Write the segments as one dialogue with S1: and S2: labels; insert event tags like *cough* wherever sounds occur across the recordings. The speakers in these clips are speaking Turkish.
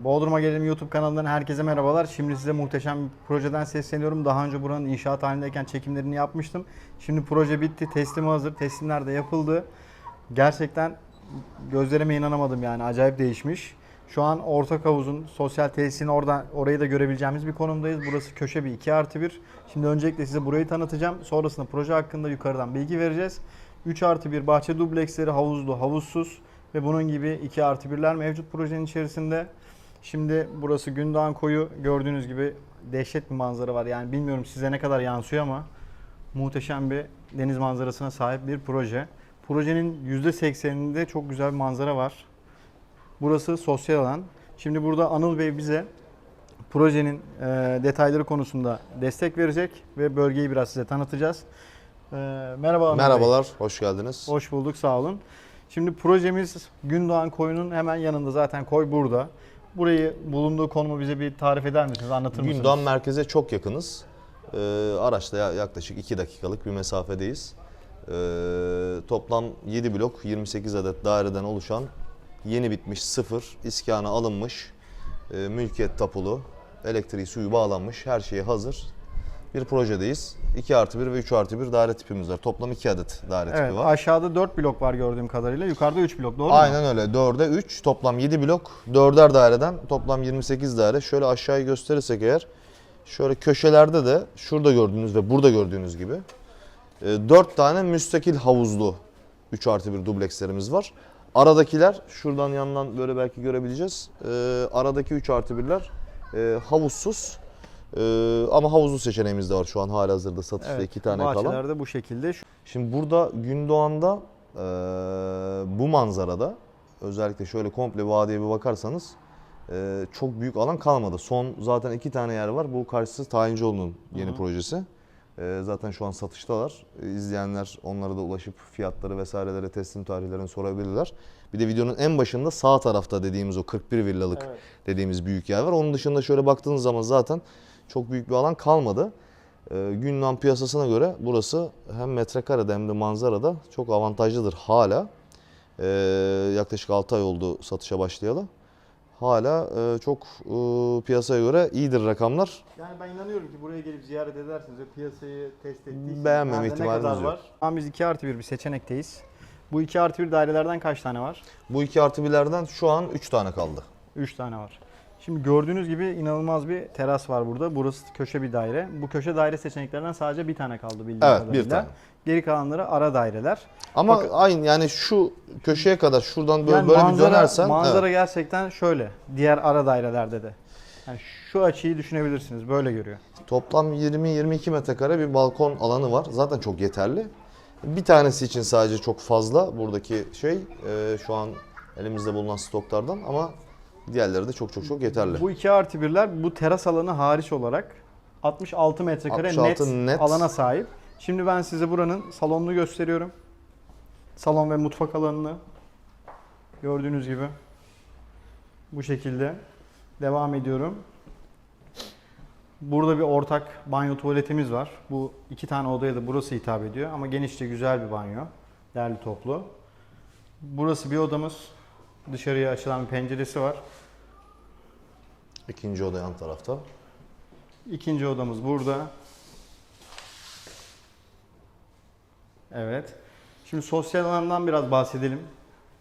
S1: Bodrum'a Gelelim YouTube kanalından herkese merhabalar. Şimdi size muhteşem bir projeden sesleniyorum. Daha önce buranın inşaat halindeyken çekimlerini yapmıştım. Şimdi proje bitti, teslimi hazır, teslimler de yapıldı. Gerçekten gözlerime inanamadım yani acayip değişmiş. Şu an ortak havuzun sosyal tesisin oradan orayı da görebileceğimiz bir konumdayız. Burası köşe bir 2 artı 1. Şimdi öncelikle size burayı tanıtacağım. Sonrasında proje hakkında yukarıdan bilgi vereceğiz. 3 artı 1 bahçe dubleksleri havuzlu, havuzsuz ve bunun gibi 2 artı 1'ler mevcut projenin içerisinde. Şimdi burası Gündoğan Koyu. Gördüğünüz gibi dehşet bir manzara var. Yani bilmiyorum size ne kadar yansıyor ama muhteşem bir deniz manzarasına sahip bir proje. Projenin %80'inde çok güzel bir manzara var. Burası sosyal alan. Şimdi burada Anıl Bey bize projenin e, detayları konusunda destek verecek ve bölgeyi biraz size tanıtacağız. E, merhaba Anıl Bey.
S2: Merhabalar, hoş geldiniz.
S1: Hoş bulduk, sağ olun. Şimdi projemiz Gündoğan Koyu'nun hemen yanında zaten koy burada. Burayı bulunduğu konumu bize bir tarif eder misiniz, anlatır mısınız?
S2: Gündoğan merkeze çok yakınız. Ee, araçla ya- yaklaşık 2 dakikalık bir mesafedeyiz. Ee, toplam 7 blok, 28 adet daireden oluşan yeni bitmiş, sıfır, iskana alınmış, e, mülkiyet tapulu, elektriği, suyu bağlanmış, her şeyi hazır bir projedeyiz. 2 artı 1 ve 3 artı 1 daire tipimiz var. Toplam 2 adet daire
S1: Evet,
S2: tipi var.
S1: aşağıda 4 blok var gördüğüm kadarıyla, yukarıda 3 blok, doğru mu?
S2: Aynen öyle. 4'e 3 toplam 7 blok. 4'er daireden toplam 28 daire. Şöyle aşağıyı gösterirsek eğer şöyle köşelerde de şurada gördüğünüz ve burada gördüğünüz gibi 4 tane müstakil havuzlu 3 artı 1 dublekslerimiz var. Aradakiler şuradan yandan böyle belki görebileceğiz. E, Aradaki 3 artı 1'ler e, havuzsuz. E, ama havuzlu seçeneğimiz de var şu an hala hazırda satışta
S1: Evet,
S2: 2 tane kalan.
S1: bahçelerde bu şekilde.
S2: Şimdi burada Gündoğan'da eee, bu manzarada özellikle şöyle komple vadiye bir bakarsanız eee, çok büyük alan kalmadı. Son zaten iki tane yer var. Bu karşısı Tayincioğlu'nun yeni
S1: Hı
S2: projesi. Eee, zaten şu an satıştalar. İzleyenler onlara da ulaşıp fiyatları vesaireleri teslim tarihlerini sorabilirler. Bir de videonun en başında sağ tarafta dediğimiz o 41 villalık
S1: Evet.
S2: dediğimiz büyük yer var. Onun dışında şöyle baktığınız zaman zaten çok büyük bir alan kalmadı. Ee, Gündoğan piyasasına göre burası hem metrekarede hem de manzarada çok avantajlıdır hala. Ee, yaklaşık 6 ay oldu satışa başlayalı. Hala e, çok e, piyasaya göre iyidir rakamlar.
S1: Yani ben inanıyorum ki buraya gelip ziyaret edersiniz ve piyasayı test ettiyseniz
S2: Beğenmeme ihtimaliniz
S1: kadar
S2: yok.
S1: var. Şu an biz 2 artı 1 bir seçenekteyiz. Bu 2 artı 1 dairelerden kaç tane var?
S2: Bu iki artı birlerden şu an 3 tane kaldı.
S1: 3 tane var. Şimdi gördüğünüz gibi inanılmaz bir teras var burada. Burası köşe bir daire. Bu köşe daire seçeneklerinden sadece bir tane kaldı bildiğim
S2: Evet,
S1: kadarıyla.
S2: bir tane.
S1: Geri kalanları ara daireler.
S2: Ama
S1: Bakın-
S2: aynı yani şu köşeye kadar şuradan böyle,
S1: Yani
S2: böyle
S1: manzara,
S2: bir dönersen
S1: manzara
S2: evet.
S1: gerçekten şöyle. Diğer ara dairelerde de. Yani şu açıyı düşünebilirsiniz. Böyle görüyor.
S2: Toplam 20-22 metrekare bir balkon alanı var. Zaten çok yeterli. Bir tanesi için sadece çok fazla buradaki şey e, şu an elimizde bulunan stoklardan ama diğerleri de çok çok çok yeterli.
S1: Bu 2 artı 1'ler bu teras alanı hariç olarak 66 metrekare
S2: 66
S1: net,
S2: net.
S1: alana sahip. Şimdi ben size buranın salonunu gösteriyorum. Salon ve mutfak alanını gördüğünüz gibi bu şekilde devam ediyorum. Burada bir ortak banyo tuvaletimiz var. Bu iki tane odaya da burası hitap ediyor ama genişçe güzel bir banyo. Derli toplu. Burası bir odamız. Dışarıya açılan bir penceresi var.
S2: İkinci oda yan tarafta.
S1: İkinci odamız burada. Evet. Şimdi sosyal alandan biraz bahsedelim.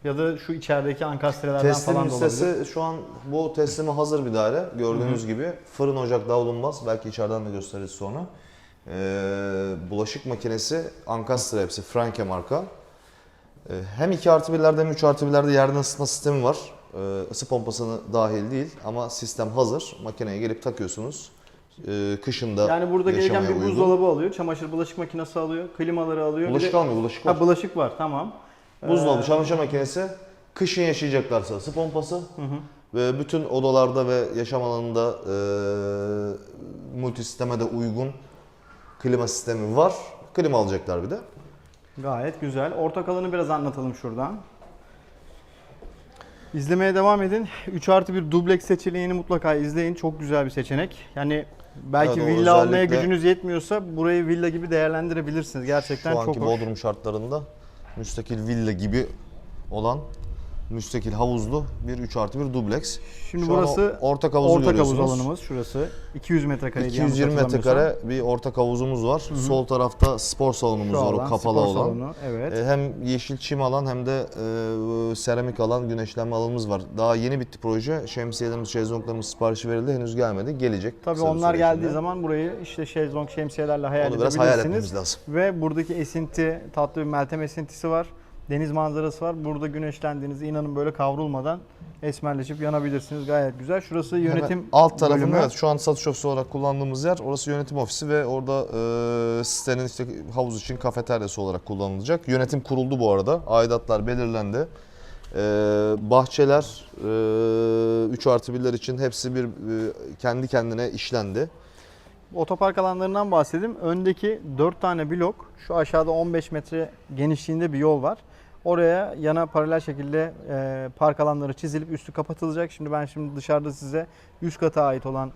S1: Ya da şu içerideki ankastrelerden
S2: Teslim
S1: falan da olabilir.
S2: listesi şu an bu teslime hazır bir daire. Gördüğünüz gibi fırın ocak davlumbaz. Belki içeriden de gösteririz sonra. Ee, bulaşık makinesi Ankastre hepsi Franke marka. Ee, hem 2 artı 1'lerde hem 3 artı 1'lerde yerden ısıtma sistemi var. Ee, ısı pompasını dahil değil ama sistem hazır. Makineye gelip takıyorsunuz. Ee, kışında
S1: Yani burada gereken bir
S2: uygun.
S1: buzdolabı alıyor, çamaşır bulaşık makinesi alıyor, klimaları alıyor.
S2: Bulaşık
S1: de-
S2: almıyor, bulaşık var.
S1: Ha bulaşık var, tamam.
S2: Buzdolabı,
S1: Ee,
S2: çamaşır makinesi, kışın yaşayacaklarsa ısı pompası
S1: Hı hı.
S2: ve bütün odalarda ve yaşam alanında e, multi sisteme de uygun klima sistemi var. Klima alacaklar bir de.
S1: Gayet güzel. Ortak alanı biraz anlatalım şuradan. İzlemeye devam edin. 3 artı bir dubleks seçeneğini mutlaka izleyin. Çok güzel bir seçenek. Yani belki
S2: Evet, o
S1: villa almaya
S2: özellikle-
S1: gücünüz yetmiyorsa burayı villa gibi değerlendirebilirsiniz. Gerçekten
S2: Şu anki
S1: çok hoş.
S2: Bodrum şartlarında müstakil villa gibi olan müstakil havuzlu bir 3 artı 1 dubleks.
S1: Şimdi
S2: Şu
S1: burası
S2: ortak havuzu
S1: ortak havuz alanımız şurası. 200 metrekare
S2: 220 metrekare bir ortak havuzumuz var. Sol tarafta spor salonumuz var, o kapalı olan.
S1: Salonu, evet.
S2: E, Hem yeşil çim alan hem de e, seramik alan, güneşlenme alanımız var. Daha yeni bitti proje. Şemsiyelerimiz, şezlonglarımız siparişi verildi. Henüz gelmedi. Gelecek.
S1: Tabii
S2: bir
S1: onlar geldiği
S2: içinde.
S1: zaman burayı işte şezlong şemsiyelerle hayal
S2: Onu biraz hayal etmemiz
S1: edebilirsiniz.
S2: lazım.
S1: Ve buradaki esinti, tatlı bir meltem esintisi var. Deniz manzarası var. Burada güneşlendiğinizde inanın böyle kavrulmadan esmerleşip yanabilirsiniz. Gayet güzel. Şurası yönetim
S2: Hemen alt tarafında
S1: bölümü.
S2: evet, şu an satış ofisi olarak kullandığımız yer. Orası yönetim ofisi ve orada e, sitenin işte havuz için kafeteryası olarak kullanılacak. Yönetim kuruldu bu arada. Aidatlar belirlendi. E, bahçeler e, 3 artı 1'ler için hepsi bir e, kendi kendine işlendi.
S1: Otopark alanlarından bahsedeyim. Öndeki 4 tane blok, şu aşağıda 15 metre genişliğinde bir yol var. Oraya yana paralel şekilde e, park alanları çizilip üstü kapatılacak. Şimdi ben şimdi dışarıda size üst kata ait olan e,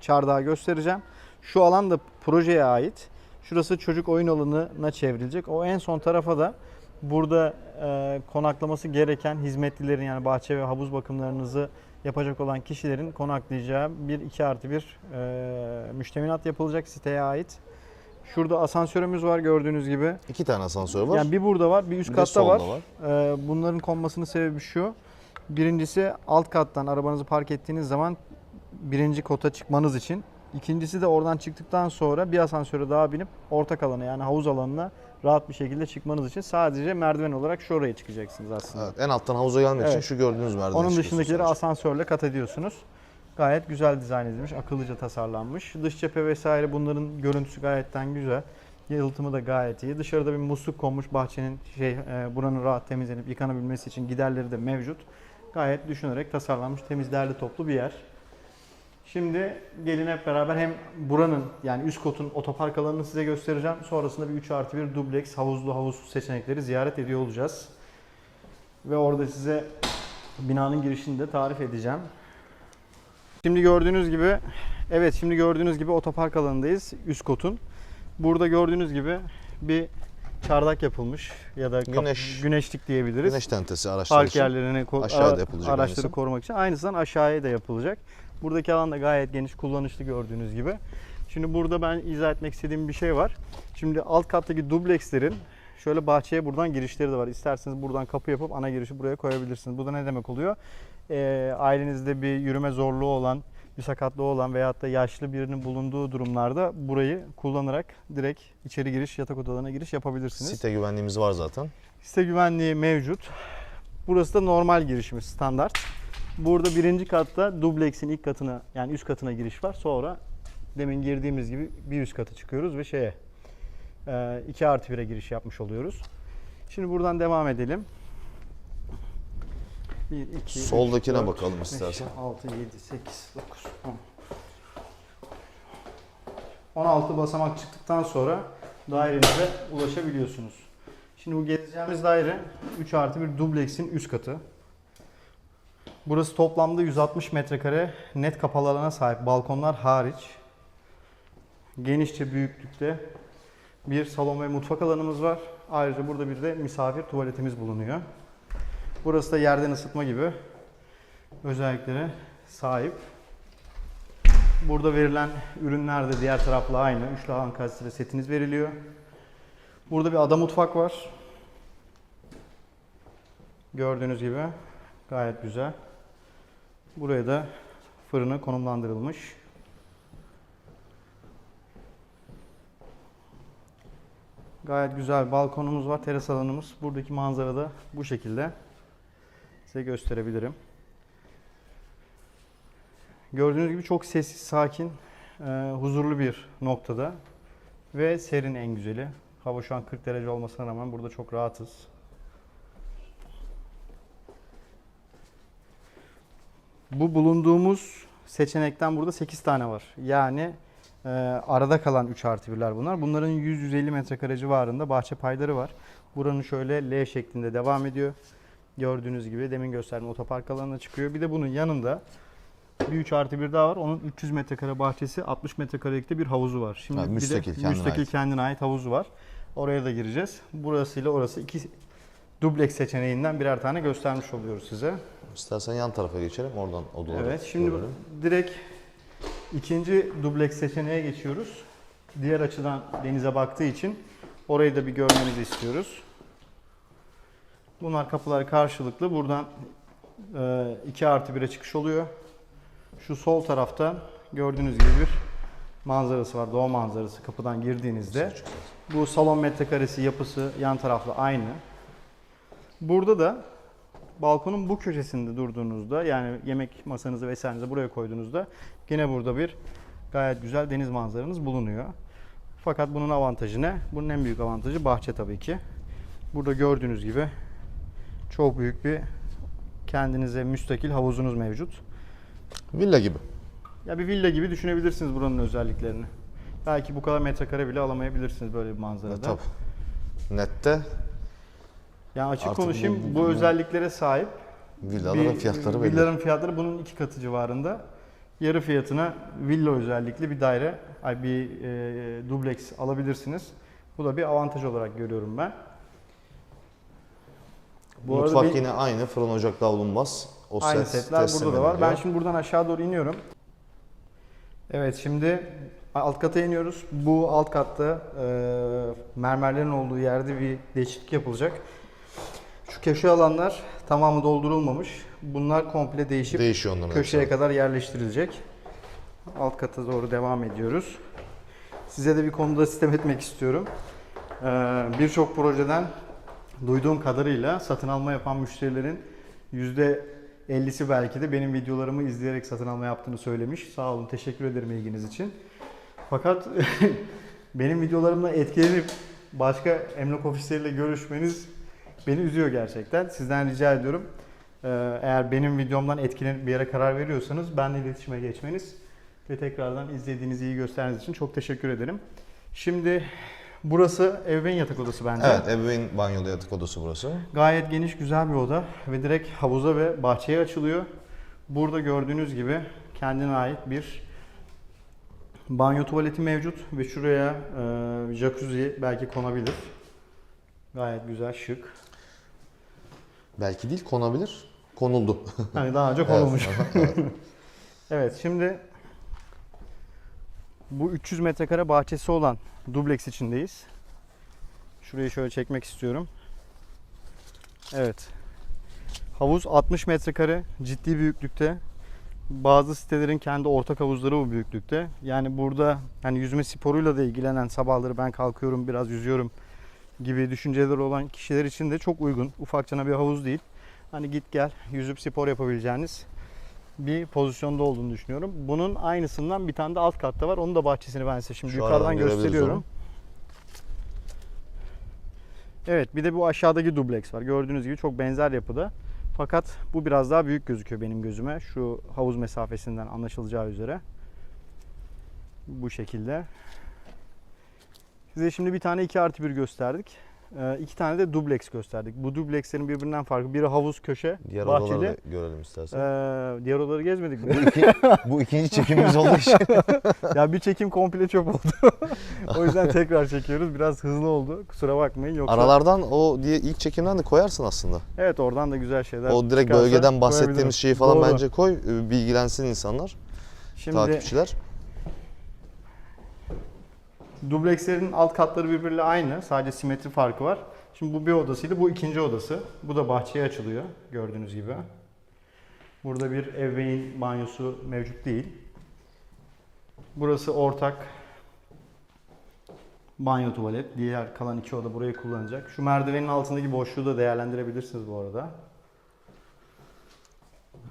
S1: çardağı göstereceğim. Şu alan da projeye ait. Şurası çocuk oyun alanına çevrilecek. O en son tarafa da burada e, konaklaması gereken hizmetlilerin yani bahçe ve havuz bakımlarınızı yapacak olan kişilerin konaklayacağı bir 2 artı bir e, müştemilat yapılacak siteye ait. Şurada asansörümüz var gördüğünüz gibi.
S2: İki tane asansör var.
S1: Yani bir burada var, bir üst
S2: Bir
S1: katta var.
S2: var.
S1: Ee, bunların konmasının sebebi şu. Birincisi alt kattan arabanızı park ettiğiniz zaman birinci kota çıkmanız için. İkincisi de oradan çıktıktan sonra bir asansöre daha binip ortak alana yani havuz alanına rahat bir şekilde çıkmanız için sadece merdiven olarak şu oraya çıkacaksınız aslında.
S2: Evet, en alttan havuza gelmek için
S1: Evet.
S2: şu gördüğünüz merdiven
S1: Onun dışındakileri asansörle kat ediyorsunuz. Gayet güzel dizayn edilmiş, akıllıca tasarlanmış. Dış cephe vesaire bunların görüntüsü gayetten güzel. Yalıtımı da gayet iyi. Dışarıda bir musluk konmuş bahçenin şey e, buranın rahat temizlenip yıkanabilmesi için giderleri de mevcut. Gayet düşünerek tasarlanmış, temiz, derli toplu bir yer. Şimdi gelin hep beraber hem buranın yani üst kotun otopark alanını size göstereceğim. Sonrasında bir 3 artı 1 dubleks havuzlu havuzsuz seçenekleri ziyaret ediyor olacağız. Ve orada size binanın girişini de tarif edeceğim. Şimdi gördüğünüz gibi evet şimdi gördüğünüz gibi otopark alanındayız üst kotun. Burada gördüğünüz gibi bir çardak yapılmış ya da
S2: Güneş-
S1: güneşlik diyebiliriz.
S2: Güneş tentesi araçlar
S1: Park
S2: için.
S1: yerlerini
S2: Aşağıda yapılacak
S1: araçları
S2: aynısı.
S1: korumak için. Aynısından aşağıya da yapılacak. Buradaki alan da gayet geniş kullanışlı gördüğünüz gibi. Şimdi burada ben izah etmek istediğim bir şey var. Şimdi alt kattaki dublekslerin şöyle bahçeye buradan girişleri de var. İsterseniz buradan kapı yapıp ana girişi buraya koyabilirsiniz. Bu da ne demek oluyor? Ee, ailenizde bir yürüme zorluğu olan, bir sakatlığı olan veyahut da yaşlı birinin bulunduğu durumlarda burayı kullanarak direkt içeri giriş, yatak odalarına giriş yapabilirsiniz.
S2: Site güvenliğimiz var zaten.
S1: Site güvenliği mevcut. Burası da normal girişimiz standart. Burada birinci katta dubleksin ilk katına yani üst katına giriş var. Sonra demin girdiğimiz gibi bir üst katı çıkıyoruz ve şeye 2 artı 1'e giriş yapmış oluyoruz. Şimdi buradan devam edelim. 1, 2,
S2: Soldakine bakalım istersen.
S1: 6, 7, 8, 9, 10. 16 basamak çıktıktan sonra dairenize ulaşabiliyorsunuz. Şimdi bu gezeceğimiz daire 3 artı bir dubleksin üst katı. Burası toplamda 160 metrekare net kapalı alana sahip balkonlar hariç. Genişçe büyüklükte bir salon ve mutfak alanımız var. Ayrıca burada bir de misafir tuvaletimiz bulunuyor. Burası da yerden ısıtma gibi özelliklere sahip. Burada verilen ürünler de diğer tarafla aynı. Üçlü alan kalitesiyle setiniz veriliyor. Burada bir ada mutfak var. Gördüğünüz gibi gayet güzel. Buraya da fırını konumlandırılmış. Gayet güzel balkonumuz var, teras alanımız. Buradaki manzara da bu şekilde. Size gösterebilirim. Gördüğünüz gibi çok sessiz, sakin, e, huzurlu bir noktada ve serin en güzeli. Hava şu an 40 derece olmasına rağmen burada çok rahatız. Bu bulunduğumuz seçenekten burada 8 tane var. Yani e, arada kalan 3 artı 1'ler bunlar. Bunların 100-150 metrekare civarında bahçe payları var. Buranın şöyle L şeklinde devam ediyor. Gördüğünüz gibi demin gösterdiğim otopark alanına çıkıyor. Bir de bunun yanında bir 3 artı 1 daha var. Onun 300 metrekare bahçesi, 60 metrekarelikte bir havuzu var. Şimdi
S2: Ha,
S1: bir de
S2: müstakil, kendine
S1: müstakil
S2: ait.
S1: kendine ait havuzu var. Oraya da gireceğiz. Burasıyla orası iki dubleks seçeneğinden birer tane göstermiş oluyoruz size.
S2: İstersen yan tarafa geçelim oradan odaları
S1: Evet, şimdi
S2: görelim.
S1: direkt ikinci dubleks seçeneğe geçiyoruz. Diğer açıdan denize baktığı için orayı da bir görmenizi istiyoruz. Bunlar kapılar karşılıklı. Buradan 2 artı 1'e çıkış oluyor. Şu sol tarafta gördüğünüz gibi bir manzarası var. Doğu manzarası kapıdan girdiğinizde. Bu salon metrekaresi yapısı yan tarafla aynı. Burada da balkonun bu köşesinde durduğunuzda yani yemek masanızı vesairenizi buraya koyduğunuzda yine burada bir gayet güzel deniz manzaranız bulunuyor. Fakat bunun avantajı ne? Bunun en büyük avantajı bahçe tabii ki. Burada gördüğünüz gibi çok büyük bir kendinize müstakil havuzunuz mevcut.
S2: Villa gibi.
S1: Ya bir villa gibi düşünebilirsiniz buranın özelliklerini. Belki bu kadar metrekare bile alamayabilirsiniz böyle bir manzarada.
S2: E, tabii. Nette
S1: Yani açık
S2: Artık
S1: konuşayım
S2: bu-
S1: bu, özelliklere sahip
S2: villaların
S1: bir-
S2: fiyatları belli.
S1: Villaların fiyatları bunun iki katı civarında. Yarı fiyatına villa özellikli bir daire, bir e, dubleks alabilirsiniz. Bu da bir avantaj olarak görüyorum ben. Bu
S2: Mutfak
S1: bir-
S2: yine aynı. Fırın ocak davlumbaz. O
S1: Aynı
S2: set
S1: setler burada da var. Ben
S2: ediliyor.
S1: şimdi buradan aşağı doğru iniyorum. Evet şimdi alt kata iniyoruz. Bu alt katta e, mermerlerin olduğu yerde bir değişiklik yapılacak. Şu köşe alanlar tamamı doldurulmamış. Bunlar komple değişip
S2: Değişiyor
S1: köşeye kadar yerleştirilecek. Alt kata doğru devam ediyoruz. Size de bir konuda sistem etmek istiyorum. Ee, Birçok projeden duyduğum kadarıyla satın alma yapan müşterilerin %50'si belki de benim videolarımı izleyerek satın alma yaptığını söylemiş. Sağ olun, teşekkür ederim ilginiz için. Fakat *laughs* benim videolarımla etkilenip başka emlak ofisleriyle görüşmeniz beni üzüyor gerçekten. Sizden rica ediyorum. Ee, Eğer benim videomdan etkilenip bir yere karar veriyorsanız benimle iletişime geçmeniz ve tekrardan izlediğiniz iyi gösterdiğiniz için çok teşekkür ederim. Şimdi burası ebeveyn yatak odası bence.
S2: Evet, ebeveyn banyolu yatak odası burası.
S1: Gayet geniş güzel bir oda ve direkt havuza ve bahçeye açılıyor. Burada gördüğünüz gibi kendine ait bir banyo tuvaleti mevcut ve şuraya e, jacuzzi belki konabilir. Gayet güzel, şık.
S2: Belki değil konabilir. Konuldu.
S1: Hani daha önce *laughs*
S2: Evet,
S1: konulmuş.
S2: evet. *laughs*
S1: Evet şimdi bu 300 metrekare bahçesi olan dubleks içindeyiz. Şurayı şöyle çekmek istiyorum. Evet. Havuz 60 metrekare ciddi büyüklükte. Bazı sitelerin kendi ortak havuzları bu büyüklükte. Yani burada hani yüzme sporuyla da ilgilenen sabahları ben kalkıyorum biraz yüzüyorum gibi düşünceleri olan kişiler için de çok uygun. Ufakçana bir havuz değil. Hani git gel yüzüp spor yapabileceğiniz bir pozisyonda olduğunu düşünüyorum. Bunun aynısından bir tane de alt katta var. Onun da bahçesini ben size şimdi
S2: Şu
S1: yukarıdan gösteriyorum.
S2: onu.
S1: Evet bir de bu aşağıdaki dubleks var. Gördüğünüz gibi çok benzer yapıda. Fakat bu biraz daha büyük gözüküyor benim gözüme. Şu havuz mesafesinden anlaşılacağı üzere. Bu şekilde. Size şimdi bir tane 2 artı 1 gösterdik. Ee, iki tane de dubleks gösterdik. Bu dublekslerin birbirinden farkı. Biri havuz köşe,
S2: Diğer
S1: bahçeli.
S2: odaları da görelim istersen.
S1: Ee, diğer odaları gezmedik mi?
S2: bu, iki, *laughs* bu ikinci çekimimiz olduğu için. *laughs*
S1: ya bir çekim komple çöp oldu. o yüzden tekrar çekiyoruz. Biraz hızlı oldu. Kusura bakmayın. Yoksa
S2: Aralardan o diye ilk çekimden de koyarsın aslında.
S1: Evet oradan da güzel şeyler
S2: O direkt
S1: çıkarsa
S2: bölgeden bahsettiğimiz şeyi falan
S1: Doğru.
S2: bence koy. e, Bilgilensin insanlar,
S1: Şimdi
S2: takipçiler.
S1: Dublekslerin alt katları birbiriyle aynı. Sadece simetri farkı var. Şimdi bu bir odasıydı. Bu ikinci odası. Bu da bahçeye açılıyor. Gördüğünüz gibi. Burada bir ebeveyn banyosu mevcut değil. Burası ortak banyo tuvalet. Diğer kalan iki oda burayı kullanacak. Şu merdivenin altındaki boşluğu da değerlendirebilirsiniz bu arada.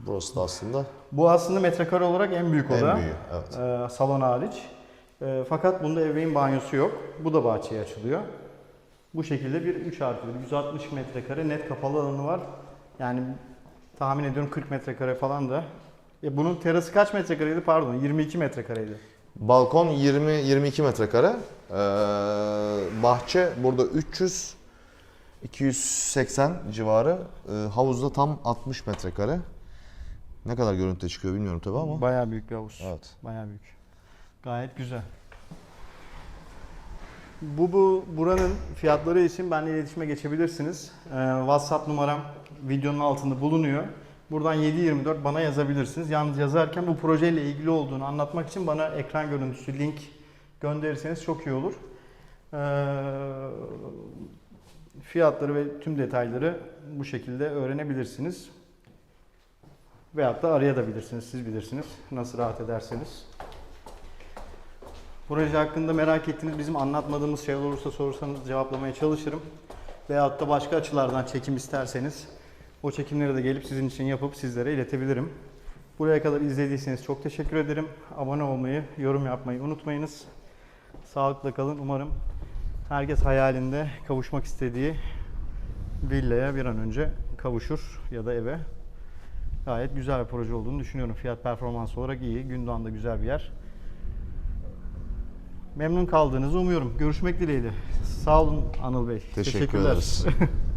S2: Burası da aslında
S1: Bu aslında metrekare olarak en büyük oda.
S2: en büyüğü. Evet.
S1: Ee, salon hariç. Ee, fakat bunda ebeveyn banyosu yok. Bu da bahçeye açılıyor. Bu şekilde bir 3 artı 1, 160 metrekare net kapalı alanı var. Yani tahmin ediyorum 40 metrekare falan da. E bunun terası kaç metrekareydi pardon 22 metrekareydi.
S2: Balkon 20-22 metrekare. Ee, bahçe burada 300 280 civarı. Ee, havuzda tam 60 metrekare. Ne kadar görüntü çıkıyor bilmiyorum tabii ama.
S1: Bayağı büyük bir havuz.
S2: Evet.
S1: Bayağı büyük. Gayet güzel. Bu, bu buranın fiyatları için benimle iletişime geçebilirsiniz. Ee, WhatsApp numaram videonun altında bulunuyor. Buradan 724 bana yazabilirsiniz. Yalnız yazarken bu projeyle ilgili olduğunu anlatmak için bana ekran görüntüsü, link gönderirseniz çok iyi olur. Ee, fiyatları ve tüm detayları bu şekilde öğrenebilirsiniz. Veyahut da arayabilirsiniz, siz bilirsiniz. Nasıl rahat ederseniz. Proje hakkında merak ettiğiniz bizim anlatmadığımız şeyler olursa sorursanız cevaplamaya çalışırım. Veyahut da başka açılardan çekim isterseniz o çekimleri de gelip sizin için yapıp sizlere iletebilirim. Buraya kadar izlediyseniz çok teşekkür ederim. Abone olmayı, yorum yapmayı unutmayınız. Sağlıkla kalın. Umarım herkes hayalinde kavuşmak istediği villaya bir an önce kavuşur ya da eve. Gayet güzel bir proje olduğunu düşünüyorum. Fiyat performans olarak iyi. Gündoğan'da güzel bir yer. Memnun kaldığınızı umuyorum. Görüşmek dileğiyle. Sağ olun Anıl Bey.
S2: Teşekkür
S1: Teşekkürler.
S2: ederiz. *laughs*